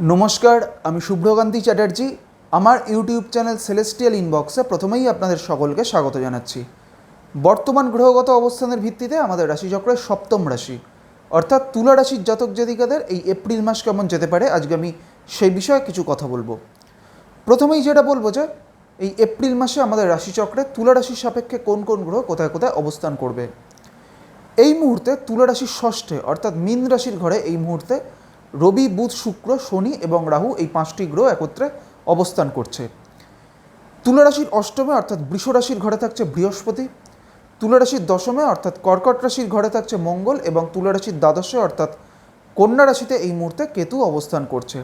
নমস্কার, আমি শুভ্রকান্তি চ্যাটার্জি। আমার ইউটিউব চ্যানেল সেলেস্টিয়াল ইনবক্সে প্রথমেই আপনাদের সকলকে স্বাগত জানাচ্ছি। বর্তমান গ্রহগত অবস্থানের ভিত্তিতে আমাদের রাশিচক্রের সপ্তম রাশি, অর্থাৎ তুলা রাশির জাতক জাতিকাদের এই এপ্রিল মাস কেমন যেতে পারে, আজকে আমি সেই বিষয়ে কিছু কথা বলব। প্রথমেই যেটা বলব যে, এই এপ্রিল মাসে আমাদের রাশিচক্রে তুলা রাশির সাপেক্ষে কোন কোন গ্রহ কোথায় কোথায় অবস্থান করবে। এই মুহূর্তে তুলা রাশির ষষ্ঠে, অর্থাৎ মীন রাশির ঘরে এই মুহূর্তে রবি, বুধ, শুক্র, শনি এবং রাহু এই পাঁচটি গ্রহ একত্রে অবস্থান করছে। তুলা রাশির অষ্টমে অর্থাৎ বৃষ রাশির ঘরে থাকছে বৃহস্পতি, তুলা রাশির দশমে অর্থাৎ কর্কট রাশির ঘরে থাকছে মঙ্গল এবং তুলা রাশির দ্বাদশে অর্থাৎ কন্যা রাশিতে এই মুহূর্তে কেতু অবস্থান করছে।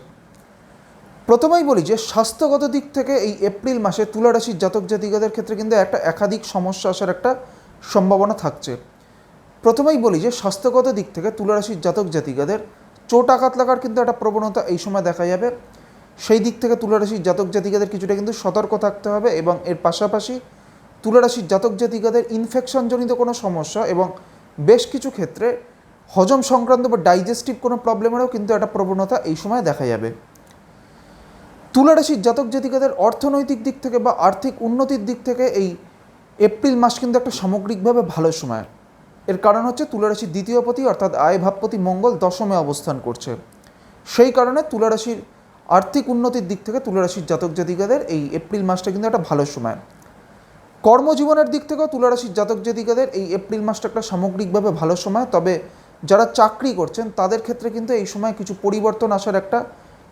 প্রথমেই বলি যে স্বাস্থ্যগত দিক থেকে এই এপ্রিল মাসে তুলা রাশির জাতক জাতিকাদের ক্ষেত্রে কিন্তু একটা একাধিক সমস্যা আসার একটা সম্ভাবনা থাকছে। প্রথমেই বলি যে স্বাস্থ্যগত দিক থেকে তুলা রাশির জাতক জাতিকাদের চোট আঘাত লাগার কিন্তু একটা প্রবণতা এই সময় দেখা যাবে। সেই দিক থেকে তুলারাশির জাতক জাতিকাদের কিছুটা কিন্তু সতর্ক থাকতে হবে এবং এর পাশাপাশি তুলারাশির জাতক জাতিকাদের ইনফেকশনজনিত কোনো সমস্যা এবং বেশ কিছু ক্ষেত্রে হজম সংক্রান্ত বা ডাইজেস্টিভ কোনো প্রবলেমেরও কিন্তু একটা প্রবণতা এই সময় দেখা যাবে। তুলারাশির জাতক জাতিকাদের অর্থনৈতিক দিক থেকে বা আর্থিক উন্নতির দিক থেকে এই এপ্রিল মাস কিন্তু একটা সামগ্রিকভাবে ভালো সময়। এর কারণ হচ্ছে তুলা রাশির দ্বিতীয় পতি, অর্থাৎ আয় ভাবপতি মঙ্গল দশমে অবস্থান করছে। সেই কারণে তুলারাশির আর্থিক উন্নতির দিক থেকে তুলারাশির জাতক জাতিকাদের এই এপ্রিল মাসটা কিন্তু একটা ভালো সময়। কর্মজীবনের দিক থেকেও তুলারাশির জাতক জাতিকাদের এই এপ্রিল মাসটা একটা সামগ্রিকভাবে ভালো সময়। তবে যারা চাকরি করছেন, তাদের ক্ষেত্রে কিন্তু এই সময় কিছু পরিবর্তন আসার একটা,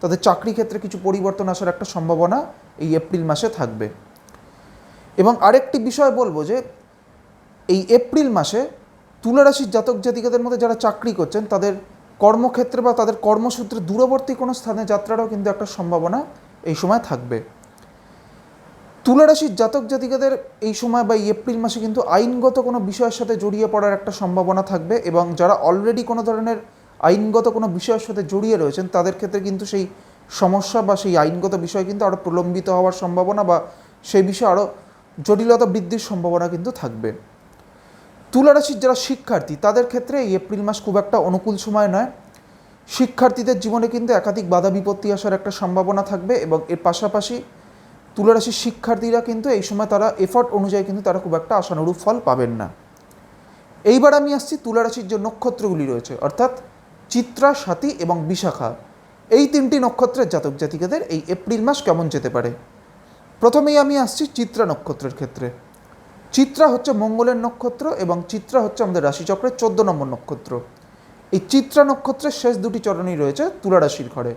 তাদের চাকরি ক্ষেত্রে কিছু পরিবর্তন আসার একটা সম্ভাবনা এই এপ্রিল মাসে থাকবে। এবং আরেকটি বিষয় বলব যে, এই এপ্রিল মাসে তুলা রাশির জাতক জাতিকাদের মধ্যে যারা চাকরি করছেন, তাদের কর্মক্ষেত্রে বা তাদের কর্মসূত্রে দূরবর্তী কোনো স্থানে যাত্রারও কিন্তু একটা সম্ভাবনা এই সময় থাকবে। তুলারাশির জাতক জাতিকাদের এই সময় বা এপ্রিল মাসে কিন্তু আইনগত কোনো বিষয়ের সাথে জড়িয়ে পড়ার একটা সম্ভাবনা থাকবে এবং যারা অলরেডি কোনো ধরনের আইনগত কোনো বিষয়ের সাথে জড়িয়ে রয়েছেন, তাদের ক্ষেত্রে কিন্তু সেই সমস্যা বা সেই আইনগত বিষয় কিন্তু আরও প্রলম্বিত হওয়ার সম্ভাবনা বা সেই বিষয়ে আরও জটিলতা বৃদ্ধির সম্ভাবনা কিন্তু থাকবে। তুলা রাশির যারা শিক্ষার্থী, তাদের ক্ষেত্রে এই এপ্রিল মাস খুব একটা অনুকূল সময় নয়। শিক্ষার্থীদের জীবনে কিন্তু একাধিক বাধা বিপত্তি আসার একটা সম্ভাবনা থাকবে এবং এর পাশাপাশি তুলা রাশির শিক্ষার্থীরা কিন্তু এই সময় তারা এফর্ট অনুযায়ী কিন্তু তারা খুব একটা আশানুরূপ ফল পাবেন না। এইবার আমি আসছি তুলা রাশির যে নক্ষত্রগুলি রয়েছে, অর্থাৎ চিত্রা, সাথী এবং বিশাখা। এই তিনটি নক্ষত্রের জাতক জাতিকাদের এই এপ্রিল মাস কেমন যেতে পারে? প্রথমেই আমি আসছি চিত্রা নক্ষত্রের ক্ষেত্রে। চিত্রা হচ্ছে মঙ্গলের নক্ষত্র এবং চিত্রা হচ্ছে আমাদের রাশিচক্রের চোদ্দ নম্বর নক্ষত্র। এই চিত্রা নক্ষত্রের শেষ দুটি চরণই রয়েছে তুলা রাশির ঘরে।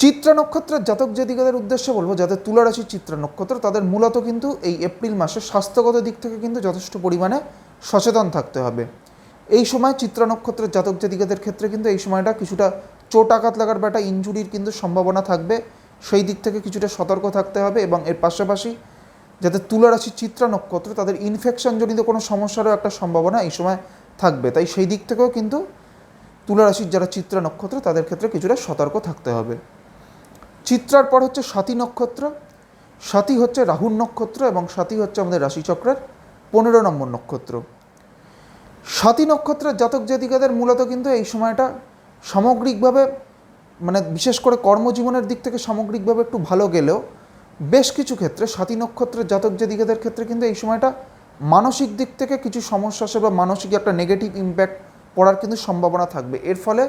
চিত্রা নক্ষত্রের জাতক জাতিকাদের উদ্দেশ্যে বলব যাদের তুলা রাশির চিত্রা নক্ষত্র তাদের মূলত কিন্তু এই এপ্রিল মাসে স্বাস্থ্যগত দিক থেকে কিন্তু যথেষ্ট পরিমাণে সচেতন থাকতে হবে। এই সময় চিত্রা নক্ষত্রের জাতক জাতিকাদের ক্ষেত্রে কিন্তু এই সময়টা কিছুটা চোট আঘাত লাগার বা একটা ইঞ্জুরির কিন্তু সম্ভাবনা থাকবে। সেই দিক থেকে কিছুটা সতর্ক থাকতে হবে এবং এর পাশাপাশি যাদের তুলা রাশির চিত্রা নক্ষত্র তাদের ইনফেকশনজনিত কোনো সমস্যারও একটা সম্ভাবনা এই সময় থাকবে। তাই সেই দিক থেকেও কিন্তু তুলা রাশির যারা চিত্রা নক্ষত্র, তাদের ক্ষেত্রে কিছুটা সতর্ক থাকতে হবে। চিত্রার পর হচ্ছে সাথী নক্ষত্র। সাথী হচ্ছে রাহুর নক্ষত্র এবং সাথী হচ্ছে আমাদের রাশিচক্রের পনেরো নম্বর নক্ষত্র। সাথী নক্ষত্রের জাতক জাতিকাদের মূলত কিন্তু এই সময়টা সামগ্রিকভাবে মানে বিশেষ করে কর্মজীবনের দিক থেকে সামগ্রিকভাবে একটু ভালো গেলেও বেশ কিছু ক্ষেত্রে সাথী নক্ষত্রের জাতক জাতিকাদের ক্ষেত্রে কিন্তু এই সময়টা মানসিক দিক থেকে কিছু সমস্যা আসে বা মানসিক একটা নেগেটিভ ইম্প্যাক্ট পড়ার কিন্তু সম্ভাবনা থাকবে। এর ফলে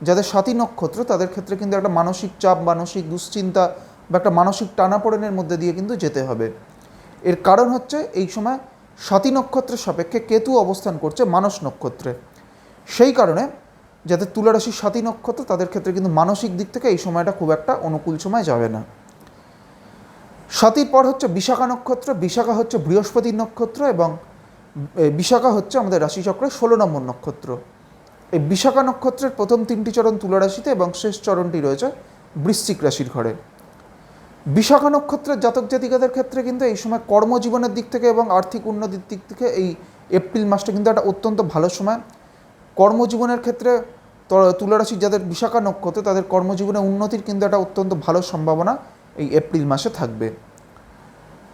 যাদের সাথী নক্ষত্র, তাদের ক্ষেত্রে কিন্তু একটা মানসিক চাপ, মানসিক দুশ্চিন্তা বা একটা মানসিক টানাপোড়েনের মধ্যে দিয়ে কিন্তু যেতে হবে। এর কারণ হচ্ছে এই সময় সাথী নক্ষত্রের সাপেক্ষে কেতু অবস্থান করছে মানস নক্ষত্রে। সেই কারণে যাদের তুলা রাশির সাথী নক্ষত্র, তাদের ক্ষেত্রে কিন্তু মানসিক দিক থেকে এই সময়টা খুব একটা অনুকূল সময় যাবে না। সাথীর পর হচ্ছে বিশাখা নক্ষত্র, বিশাখা হচ্ছে বৃহস্পতির নক্ষত্র এবং বিশাখা হচ্ছে আমাদের রাশিচক্রের ষোলো নম্বর নক্ষত্র। এই বিশাখা নক্ষত্রের প্রথম তিনটি চরণ তুলা রাশিতে এবং শেষ চরণটি রয়েছে বৃশ্চিক রাশির ঘরে। বিশাখা নক্ষত্রের জাতক জাতিকাদের ক্ষেত্রে কিন্তু এই সময় কর্মজীবনের দিক থেকে এবং আর্থিক উন্নতির দিক থেকে এই এপ্রিল মাসটা কিন্তু একটা অত্যন্ত ভালো সময়। কর্মজীবনের ক্ষেত্রে ত- তুলা রাশির যাদের বিশাখা নক্ষত্র, তাদের কর্মজীবনে উন্নতির কিন্তু একটা অত্যন্ত ভালো সম্ভাবনা। এই এপ্রিল মাসে থাকবে।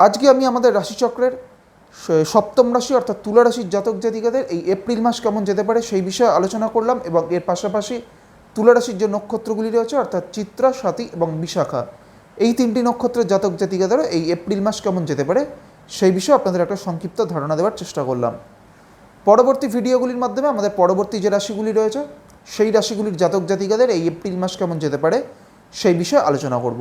আজকে আমি আমাদের রাশিচক্রের সপ্তম রাশি অর্থাৎ তুলা রাশির জাতক জাতিকাদের এই এপ্রিল মাস কেমন যেতে পারে সেই বিষয়ে আলোচনা করলাম এবং এর পাশাপাশি তুলা রাশির যে নক্ষত্রগুলি রয়েছে অর্থাৎ চিত্রা স্বাতি এবং বিশাখা, এই তিনটি নক্ষত্রের জাতক জাতিকাদেরও এই এপ্রিল মাস কেমন যেতে পারে সেই বিষয়ে আপনাদের একটা সংক্ষিপ্ত ধারণা দেওয়ার চেষ্টা করলাম। পরবর্তী ভিডিওগুলির মাধ্যমে আমাদের পরবর্তী যে রাশিগুলি রয়েছে, সেই রাশিগুলির জাতক জাতিকাদের এই এপ্রিল মাস কেমন যেতে পারে সেই বিষয়ে আলোচনা করব।